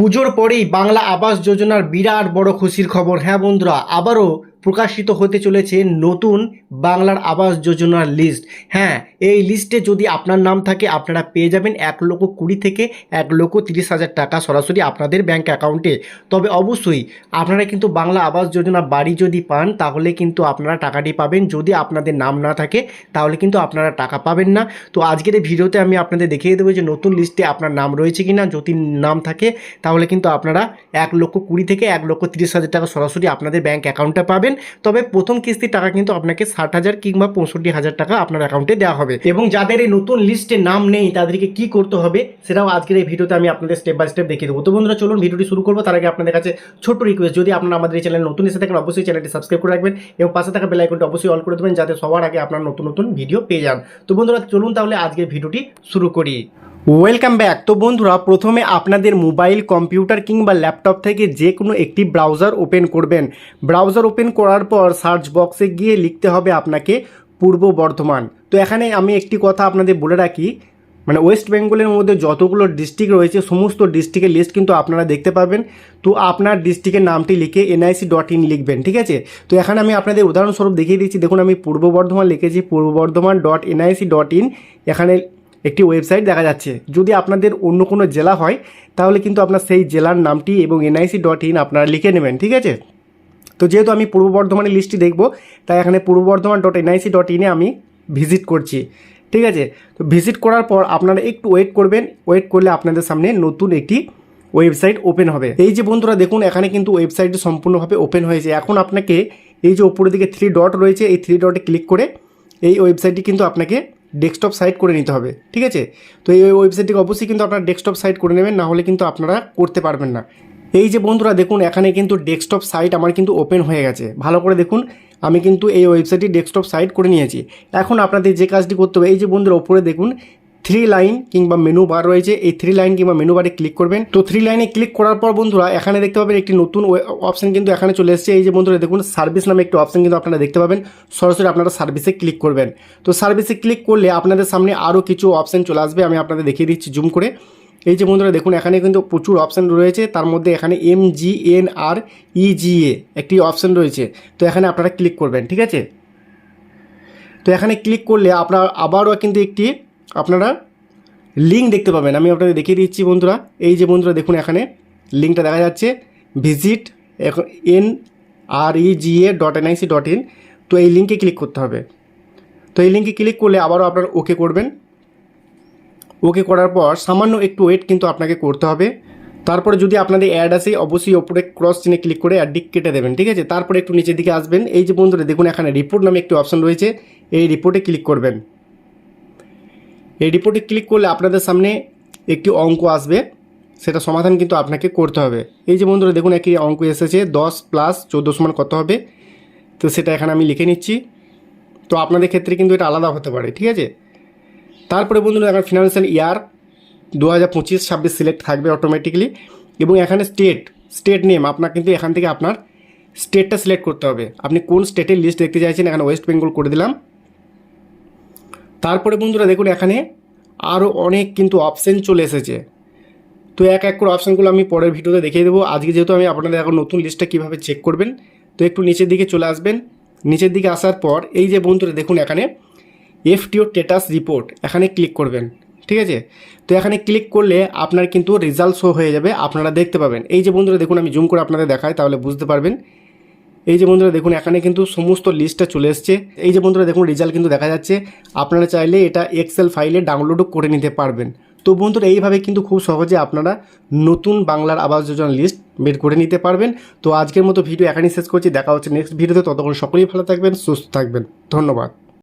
পুজোর পরেই বাংলা আবাস যোজনার বিরাট বড় খুশির খবর। হ্যাঁ বন্ধুরা আবারও প্রকাশিত হতে চলেছে নতুন বাংলার আবাস যোজনার লিস্ট হ্যাঁ এই লিস্টে যদি আপনার নাম থাকে, আপনারা পেয়ে যাবেন এক লক্ষ কুড়ি থেকে এক লক্ষ তিরিশ হাজার টাকা সরাসরি আপনাদের ব্যাংক অ্যাকাউন্টে তবে অবশ্যই আপনারা কিন্তু বাংলা আবাস যোজনা বাড়ি যদি পান, তাহলে কিন্তু আপনারা টাকাটি পাবেন। যদি আপনাদের নাম না থাকে, তাহলে কিন্তু আপনারা টাকা পাবেন না। তো আজকের এই ভিডিওতে আমি আপনাদের দেখিয়ে দেবো যে নতুন লিস্টে আপনার নাম রয়েছে কি না যদি নাম থাকে, তাহলে কিন্তু আপনারা এক লক্ষ কুড়ি থেকে এক লক্ষ তিরিশ হাজার টাকা সরাসরি আপনাদের ব্যাংক অ্যাকাউন্টে পাবেন। তবে প্রথম কিস্তির টাকা কিন্তু আপনাকে ষাট হাজার কিংবা পঁয়ষট্টি হাজার টাকা আপনার অ্যাকাউন্টে দেওয়া হবে। এবং যাদের এই নতুন লিস্টে নাম নেই, তাদেরকে কি করতে হবে, সেটাও আজকের এই ভিডিওতে আমি আপনাদের স্টেপ বাই স্টেপ দেখিয়ে দেবো। তো বন্ধুরা, চলুন ভিডিওটি শুরু করব। তার আগে আপনাদের কাছে ছোট্ট রিকোয়েস্ট যদি আপনারা আমাদের এই চ্যানেল নতুন এসে থাকেন, অবশ্যই চ্যানেলটি সাবস্ক্রাইব করে রাখবেন এবং পাশে থাকা বেল আইকনটি অবশ্যই অল করে দেবেন, যাতে সবার আগে আপনার নতুন নতুন ভিডিও পেয়ে যান। তো বন্ধুরা, চলুন তাহলে আজকের ভিডিওটি শুরু করি। ওয়েলকাম ব্যাক তো বন্ধুরা, প্রথমে আপনাদের মোবাইল কম্পিউটার কিংবা ল্যাপটপ থেকে যে কোনো একটি ব্রাউজার ওপেন করবেন। ব্রাউজার ওপেন করার পর সার্চ বক্সে গিয়ে লিখতে হবে আপনাকে পূর্ব বর্ধমান। তো এখানে আমি একটি কথা আপনাদের বলে রাখি মানে ওয়েস্ট বেঙ্গলের মধ্যে যতগুলো ডিস্ট্রিক্ট রয়েছে, সমস্ত ডিস্ট্রিক্টের লিস্ট কিন্তু আপনারা দেখতে পাবেন তো আপনার ডিস্ট্রিক্টের নামটি লিখে এনআইসি ডট ইন লিখবেন, ঠিক আছে? তো এখানে আমি আপনাদের উদাহরণস্বরূপ দেখিয়ে দিচ্ছি। দেখুন, আমি পূর্ব বর্ধমান লিখেছি, Purba Bardhaman dot NIC dot in এখানে একটি ওয়েবসাইট দেখা যাচ্ছে। যদি আপনাদের অন্য কোনো জেলা হয়, তাহলে কিন্তু আপনার সেই জেলার নামটি এবং এনআইসি ডট ইন আপনারা লিখে নেবেন, ঠিক আছে? তো যেহেতু আমি পূর্ব বর্ধমানের লিস্টটি দেখব, তাই এখানে পূর্ব বর্ধমান ডট এনআইসি ডট ইনে আমি ভিজিট করছি, ঠিক আছে? তো ভিজিট করার পর আপনারা একটু ওয়েট করবেন ওয়েট করলে আপনাদের সামনে নতুন একটি ওয়েবসাইট ওপেন হবে। এই যে বন্ধুরা, দেখুন, এখানে কিন্তু ওয়েবসাইটটি সম্পূর্ণভাবে ওপেন হয়েছে। এখন আপনাকে এই যে উপরের দিকে থ্রি ডট রয়েছে, এই থ্রি ডটে ক্লিক করে এই ওয়েবসাইটটি কিন্তু আপনাকে ডেস্কটপ সাইট করে নিতে হবে, ঠিক আছে? তো এই ওয়েবসাইটটিকে অবশ্যই কিন্তু আপনারা ডেস্কটপ সাইট করে নেবেন, না হলে কিন্তু আপনারা করতে পারবেন না। এই যে বন্ধুরা, দেখুন, এখানে কিন্তু ডেস্কটপ সাইট আমার কিন্তু ওপেন হয়ে গেছে। ভালো করে দেখুন, আমি কিন্তু এই ওয়েবসাইটটি ডেস্কটপ সাইট করে নিয়েছি। এখন আপনাদের যে কাজটি করতে হবে, এই যে বন্ধুরা ওপরে দেখুন থ্রি লাইন কিংবা মেনু বার রয়েছে। এই থ্রি লাইন কিংবা মেনু বারে ক্লিক করবেন। তো থ্রি লাইনে ক্লিক করার পর বন্ধুরা, এখানে দেখতে পাবেন একটি নতুন অপশন কিন্তু এখানে চলে এসেছে। এই যে বন্ধুরা, দেখুন সার্ভিস নামে একটি অপশন কিন্তু আপনারা দেখতে পাবেন। সরাসরি আপনারা সার্ভিসে ক্লিক করবেন। তো সার্ভিসে ক্লিক করলে আপনাদের সামনে আরও কিছু অপশন চলে আসবে। আমি আপনাদের দেখিয়ে দিচ্ছি জুম করে। এই যে বন্ধুরা, দেখুন, এখানে কিন্তু প্রচুর অপশান রয়েছে। তার মধ্যে এখানে এম জি এন আর ইজিএ একটি অপশান রয়েছে। তো এখানে আপনারা ক্লিক করবেন, ঠিক আছে? তো এখানে ক্লিক করলে আপনার আবারও কিন্তু একটি আপনারা লিঙ্ক দেখতে পাবেন। আমি আপনাদের দেখিয়ে দিচ্ছি বন্ধুরা। এই যে বন্ধুরা দেখুন এখানে লিঙ্কটা দেখা যাচ্ছে। Visit N R E G A dot NIC dot in তো এই লিঙ্কে ক্লিক করতে হবে। তো এই লিঙ্কে ক্লিক করলে আবারও আপনারা ওকে করবেন। ওকে করার পর সামান্য একটু ওয়েট কিন্তু আপনাকে করতে হবে। তারপরে যদি আপনাদের অ্যাড আসে, অবশ্যই ওপরে ক্রস চিনে ক্লিক করে অ্যাডটি কেটে দেবেন, ঠিক আছে? তারপরে একটু নিচের দিকে আসবেন। এই যে বন্ধুরা দেখুন এখানে রিপোর্ট নামে একটি অপশন রয়েছে। এই রিপোর্টে ক্লিক করবেন। এই রিপোর্টে ক্লিক করলে আপনাদের সামনে একটি অঙ্ক আসবে। সেটা সমাধান কিন্তু আপনাকে করতে হবে। এই যে বন্ধুরা, দেখুন একটি অঙ্ক এসেছে, দশ প্লাস চোদ্দ সমান কত হবে? তো সেটা এখানে আমি লিখে নিচ্ছি। তো আপনাদের ক্ষেত্রে কিন্তু এটা আলাদা হতে পারে, ঠিক আছে? তারপরে বন্ধুরা, এখন ফিনান্সিয়াল ইয়ার দু হাজার পঁচিশ, ছাব্বিশ সিলেক্ট থাকবে অটোমেটিকলি এবং এখানে স্টেট স্টেট নেম আপনার কিন্তু এখান থেকে আপনার স্টেটটা সিলেক্ট করতে হবে। আপনি কোন স্টেটের লিস্ট দেখতে চাইছেন, এখানে ওয়েস্ট বেঙ্গল করে দিলাম। তারপরে বন্ধুরা দেখুন, এখানে আরও অনেক কিন্তু অপশান চলে এসেছে। তো এক এক করে অপশানগুলো আমি পরের ভিডিওতে দেখিয়ে দেবো। আজকে যেহেতু আমি আপনাদের এখন নতুন লিস্টটা কীভাবে চেক করবেন, তো একটু নিচের দিকে চলে আসবেন। নিচের দিকে আসার পর এই যে বন্ধুরা দেখুন, এখানে এফটিও স্টেটাস রিপোর্ট এখানে ক্লিক করবেন, ঠিক আছে? তো এখানে ক্লিক করলে আপনার কিন্তু রেজাল্ট শো হয়ে যাবে, আপনারা দেখতে পাবেন। এই যে বন্ধুরা দেখুন, আমি জুম করে আপনাদের দেখাই, তাহলে বুঝতে পারবেন। এই যে বন্ধুরা দেখুন, এখানে কিন্তু সমস্ত লিস্টটা চলে এসছে। এই যে বন্ধুরা দেখুন রেজাল্ট কিন্তু দেখা যাচ্ছে। আপনারা চাইলে এটা এক্সেল ফাইলে ডাউনলোডও করে নিতে পারবেন। তো বন্ধুরা, এইভাবে কিন্তু খুব সহজে আপনারা নতুন বাংলার আবাস যোজনা লিস্ট বের করে নিতে পারবেন। তো আজকের মতো ভিডিও এখানেই শেষ করছি। দেখা হচ্ছে নেক্সট ভিডিওতে ততক্ষণ সকলেই ভালো থাকবেন, সুস্থ থাকবেন। ধন্যবাদ।